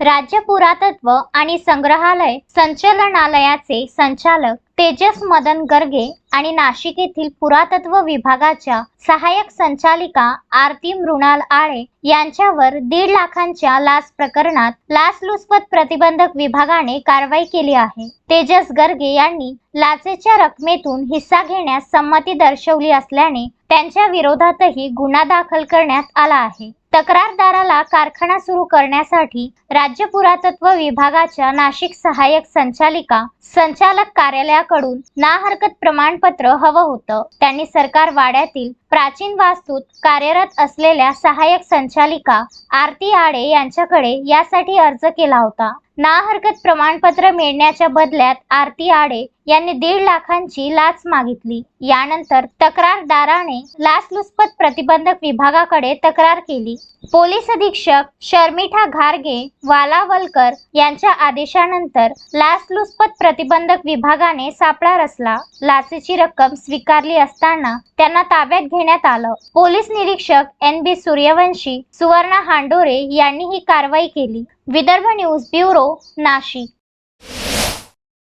राज्य पुरातत्व आणि संग्रहालय संचालनालयाचे संचालक तेजस मदन गर्गे आणि नाशिक येथील पुरातत्व विभागाच्या सहाय्यक संचालिका आरती मृणाल आळे यांच्यावर दीड लाखांच्या लाच प्रकरणात लाचलुचपत प्रतिबंधक विभागाने कारवाई केली आहे. तेजस गर्गे यांनी लाचेच्या रकमेतून हिस्सा घेण्यास संमती दर्शवली असल्याने त्यांच्या विरोधातही गुन्हा दाखल करण्यात आला आहे. तक्रारदाराला कारखाना सुरू करण्यासाठी राज्य पुरातत्व विभागाच्या नाशिक सहाय्यक संचालिका संचालक कार्यालयाकडून ना हरकत प्रमाणपत्र हवं होतं. त्यांनी सरकार वाड्यातील प्राचीन वास्तूत कार्यरत असलेल्या सहाय्यक संचालिका आरती आडे यांच्याकडे यासाठी अर्ज केला होता. ना हरकत प्रमाणपत्र मिळण्याच्या बदल्यात आरती आडे यांनी दीड लाखांची लाच मागितली. यानंतर तक्रारदाराने लाचलुचपत प्रतिबंधक विभागाकडे तक्रार केली. पोलीस अधीक्षक शर्मिठा घारगे वालावलकर यांच्या आदेशानंतर लाचलुचपत प्रतिबंधक विभागाने सापळा रचला. लाचेची रक्कम स्वीकारली असताना त्यांना ताब्यात घेण्यात आलं. पोलीस निरीक्षक एन बी सूर्यवंशी सुवर्णा हांडोरे यांनी ही कारवाई केली. Vidarbha news bureau Nashik.